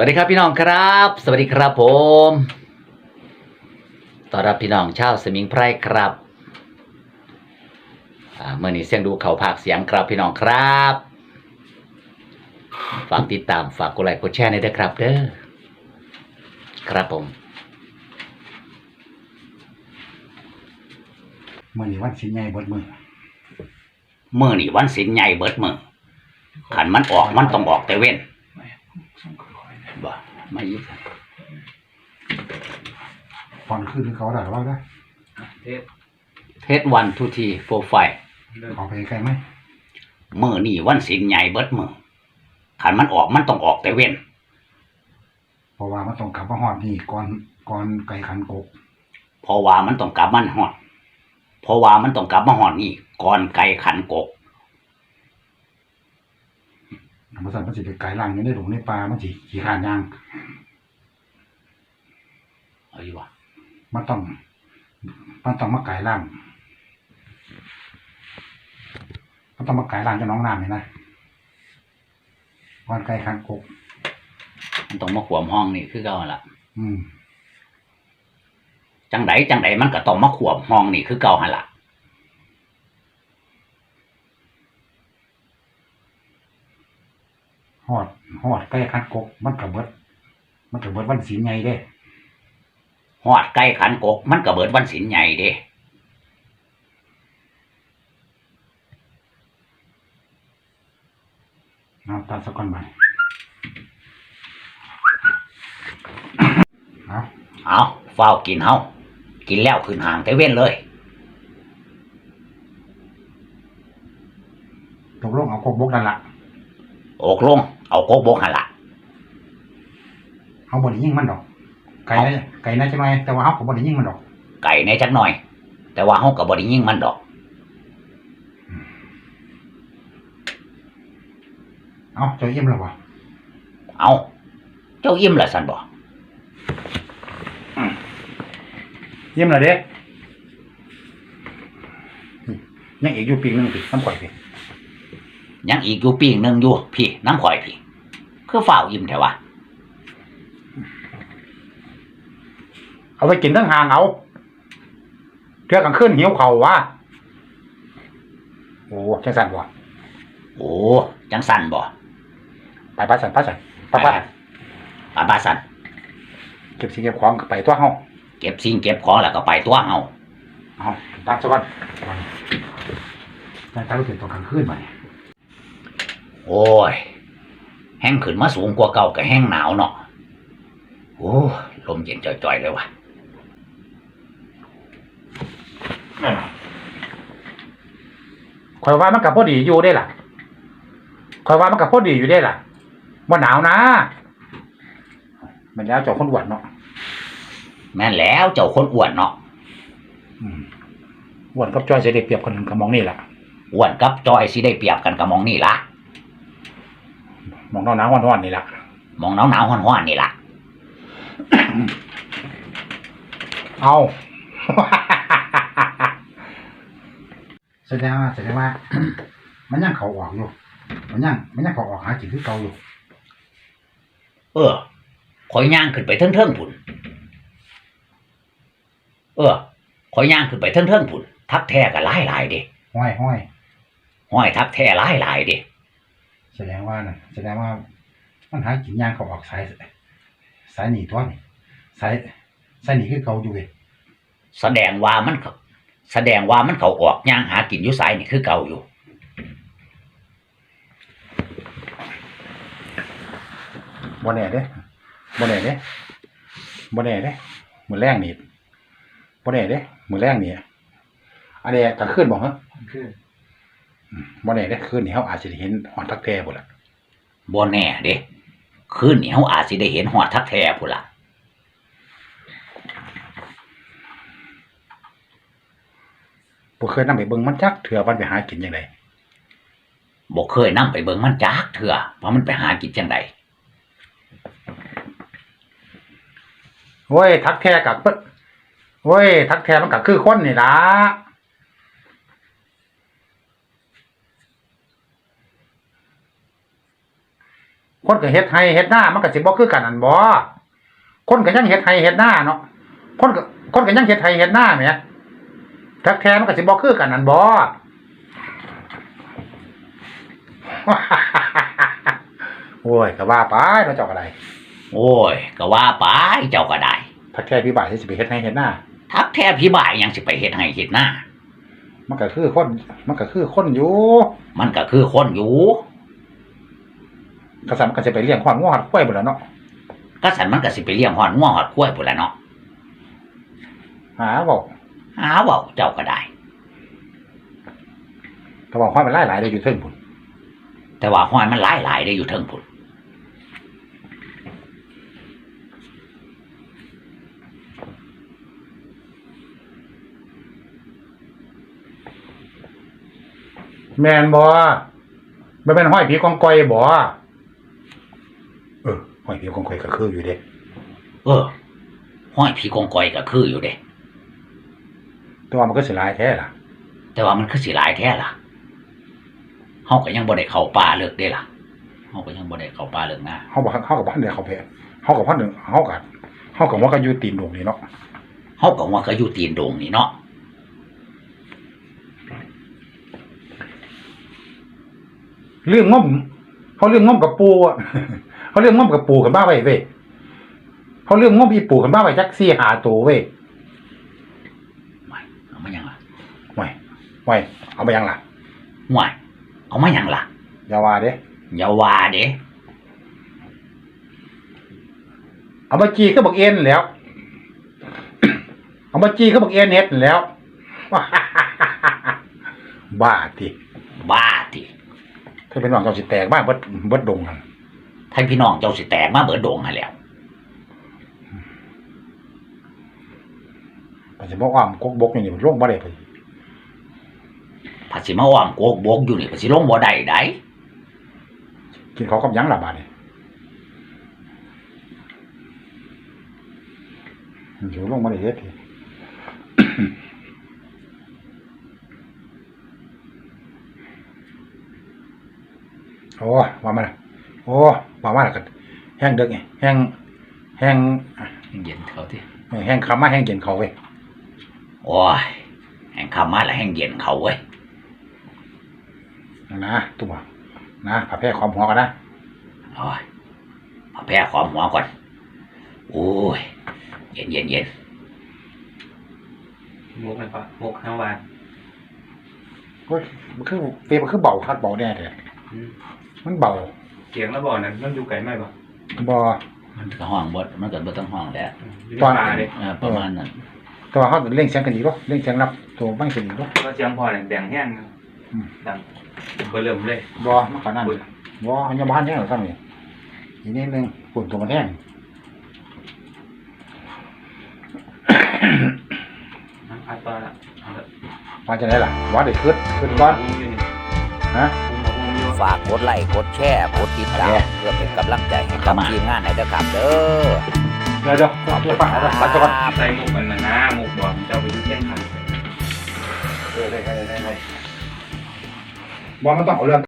วัสดีครับพี่น้องครับ สวัสดีครับผมต้อนรับพี่น้องชาวสมิงไพรครับอ่าเมื่อนี้เสียงดูเขาภาคเสียงครับพี่น้องครับฝากติดตามฝากกดไลค์กดแชร์ในอยเด้อครับเด้อครับผมมื่อนี้วันสินใหญ่เบดมือเมื่อนี่วันสินใหญ่เบิดมือขันมันออกมันต้องออกแต่เว้น บ่ไม่ยึดตอนขึ้นหรือเขาได้หรือว่าได้เทสวันทูทีโฟไฟขอไปไกลไหมมื่อนี่วันสินใหญ่เบิดมือขันมันออกมันต้องออกแต่เว้นเพราะว่ามันต้องกลับมาหอดนี่ก่อนก่อนไก่ขันกกเพราะว่ามันต้องกลับมันหอดเพราะว่ามันต้องกลับมาหอดนี่ก่อนไก่ขันกก บริษัทมันสิไปไก่ล่างอยู่ในหลงในป่ามันสิขี่ขานยางเอาอยู่วะมันต้อง มันต้องมาไก่ล่างมันต้องมาไก่ล่างจะน้องน้ำนี่นะก่อนไก่ขันกกมันต้องมาขวมห้องนี่คือเก่าหั่นละอืมจังไดจังไดมันก็ต้องมาขวมห้องนี่คือเก่าหันละ หอดหอดไก่ขันกกมันกระเบิด มันกระเบิดวันสินใหญ่เด้หอดไก่ขันกกมันก็เบิดวันสินใหญ่เด้น้ำตาลสักก้อนไปเอาเอาเฝ้าวกินเฮากินแล้วขึ้นห่างแต่เว้นเลยตกลงเอากกบกนั่นละโอกลง เอากกบกหันละเขาบไดยิงมันดอก ไก่นะไก่น่าจะไหมแต่ว่าเขาก็บไดยิงมันดอก ไก่ในจักหน่อย แต่ว่าเฮาก็บ่ได้ยิงมันดอก เอาเจ้าอิ่มแล้ววะเอาเจ้ายิ้มละสันบ่อิ่มแล้วเด้นี่ยังอีกอยู่ปีกหนึงสิน้ำข่อยสิ ยังอีกอยู่ปีงหนึงอยู่พี่น้ำข่อยพี่ คือฝ้าวยิ้มแท้วะเอาไปกินทั้งหางเอาเทือกกลางคืนหิวเข่าววะโอ้จังสันวะโอ้จังสันบ่ไปปัสสันปัสสันไปไปอาบาสันเก็บสิ่งเก็บของไปตัวเฮาเก็บสิ่งเก็บของแล้วก็ไปตัวเฮาเอาตามสักวันแต่ถ้าเราเป็นตัวกลางคืนมาเนี่ย โอ้ย แห้งขึ้นมาสูงกว่าเก่าก็แห้งหนาวเนาะโอ้ลมเย็นจ่อยๆเลยวะคอยว่ามันกับพอดีอยู่ได้ล่ะคอยว่ามันกับพอดีอยู่ได้ล่ะว่าหนาวนะมันแล้วเจ้าคนหวานเนาะแม่นแล้วเจ้าคนอ้วนเนาะอืมหวานกับจ้อยจะได้เปรียบคนกับมองนี่ล่ะอ้วนกับจอยสิได้เปรียบกันกับมองนี่ละ มองหนาวหนาวร้อนๆนี่ล่ะมองหนาวหนาวๆห้อนๆนี่ละเอา แสดงว่าแสดงว่า มันยังเขาออกอยู่มันยังมันยังเขาออกหากินที่เก่าอยู่เออคอยย่างขึ้นไปเทิงๆผุนเออคอยย่างขึ้นไปเทิงๆผุนทักแท้ก็หลายหลายๆเด้ห้อยห้อยห้อยทักแท้หลายหลายๆเด้ แสดงว่าน่ะแสดงว่ามันหากินย่างเขาออกสายสายหนีตัวนี่สายสายหนีคือเก่าอยู่เว้ยแสดงว่ามันเขาแสดงว่ามันเขาออกย่างหากินอยู่สายนี่คือเก่าอยู่บ่แน่เด้บ่แน่เด้บ่แน่เด้มือแรงนี่บ่แน่เด้มือแรงนี่อันนี้ก็ขึ้นบ่ฮะ คือ บ่แน่เด้คืนนี้เฮาอาจสิได้เห็นฮอนทักแท้พุ่นล่ะบ่แน่เด้คืนนี้เขาอาจสิได้เห็นหอดทักแท้พุ่นล่ะบ่เคยนำไปเบิ่งมันจักเถื่อมันไปหากินจังไดบ่เคยนํไปเบิ่งมันจักเถื่อว่ามันไปหากินจังไดโอ้ยทักแท้กับเพิ่นโอ้ยทักแท้มันก็คือคนนี่ล่ะ คนก็เฮ็ดให้เฮ็ดหน้ามันก็สิบ่คือกันนั่นบ่คนก็ยังเฮ็ดให้เฮ็ดหน้าเนาะคนก็คนก็ยังเฮ็ดให้เฮ็ดหน้าแหมทักแท้มันก็สิบ่คือกันนั่นบ่โอ้ยก็ว่าไปเนาะเจ้าก็ได้โอ้ยก็ว่าไปเจ้าก็ได้ทักแท้พี่บ่ายที่สิไปเฮ็ดให้เฮ็ดหน้าทักแท้พี่บ่ายยังสิไปเฮ็ดให้เฮ็ดหน้ามันก็คือคน มันก็คือคนอยู่ มันก็คือคนอยู่ กษัตริย์มันก็จะไปเลี้ยงขวานงอหัดควายบ่ล่ะเนาะก็สันมันก็สิไปเลี้ยงหอนงัวหอดกล้วยพุ่นละเนาะหาเว้าหาเว้าเจ้าก็ได้ก็บอกควายมันหลายๆได้อยู่เทิงพุ่นแต่ว่าห้อยมันหลายหลายๆได้อยู่เทิงพุ่นแม่นบ่มันเป็นห้อยผีกองกอยบ่ เออห้อยผีกองกอยก็คืออยู่เด้เออห้อยผีกองกอยก็คืออยู่เด้แต่ว่ามันก็สิหลายแท้ล่ะ แต่ว่ามันคือสิหลายแท้ล่ะเฮาก็ยังบ่ได้เข้าป่าเลิกเด้ล่ะเฮาก็ยังบ่ได้เข้าป่าเลิกนะเฮาบ่เฮากับบ้านเดียวเขาแพ้เฮากับบ้านหนึ่งเฮากับเฮากับว่าก็อยู่ตีนดงนี่เนาะเฮาก็ว่าก็อยู่ตีนโดงนี่เนาะเรื่องง่อมเขาเรื่องง่อมกับปูอะ เขาเรื่องง่อมกับปูกันบ้าไว้เว้ยเขาเรื่องง่อมอีปูกันบ้าไว้จักซี่หาตัวเว้ยไม่เอามาหยังล่ะไว้ไว้เอาไปยังล่ะห่วยเอามาหยังล่ะอย่าว่าเด้อย่าว่าเด้เอามาจีก็บอกเอ็นแหล้วเอามาจีก็บอกเอ็นเฮ็ดนั่นแหล้วบ้าติบ้าติถ้าเป็นน้องเจ้าสิแตกบ้านเบิดเบิดดงกัน ท่านพี่น้องเจ้าสิแตกมาเบิดโดงหั่นแหล้วมันสิบ่อ้อมกกบกอยู่นี่มันลงบ่ได้ไปผัดสิมาอ้อมโกกบกอยู่นี่ผัดสิลงบ่ได้ได้กินเขาวกับหยังล่ะบาดนี่มันสิลงบ่ได้เฮ็ดที โอ้ว่ามาละโอ้ ว่ามาละกันแห้งเด็กไงแห้งแห้งเย็นเขาที่แห้งคำมาแห้งเย็นเขาเว้ยโอ้ยแห่งคำมาแล้วแห่งเย็นเขาเว้ยนะตุ้มนะผ่าแพร่ความหัวกันนะโอ้ยมาแพ้ความหัวก่อนโอ้ยเย็นเย็นเย็นมุกนะปะมุกทั้งวันก็มันคือเฟมันคือเบาคัดเบาแน่เลยอืมมันเบา เสียงแล้วบอกนั้นมันอยู่ไกลไหมปะบอ มันก็ห้องบดมันก็บ่ต้องห้องแล้วอยู่ตอนในป่าเลยเออประมาณนั้นแต่ว่าเขาเล่งเสียงกันดีก็เล่งเสียงรับตัวไม่เสียงดีก็ก็เสียงพอเนี่ยแดงแห้งอืม ดังเบอร์เริ่มเลยบอมันขนาดนั้นบอยังบ้านแห้งหรือซ้ำนี่อีกนิดนึงฝุ่นตัวมันแห้งน้ำพัดต่อละเอาละมาจะไหนล่ะว่าเด็กขึ้นขึ้นก้อนมุกอยู่นี่ฮะมุกมุกอยู่ ฝากกดไลค์กดแชร์กดติดตามเพื่อเป็นกำลังใจให้กับทีมงานในเด้อครับเด้อเดี๋ยวเดี๋ยวเอาตัวปังเอาตัวปังก่อนใส่มุกมันนะนะมุกบอกเจ้าไปยุ่งเที่ยงขันเออได้ได้ได้ได้บอมันต้องเอาเรื่อง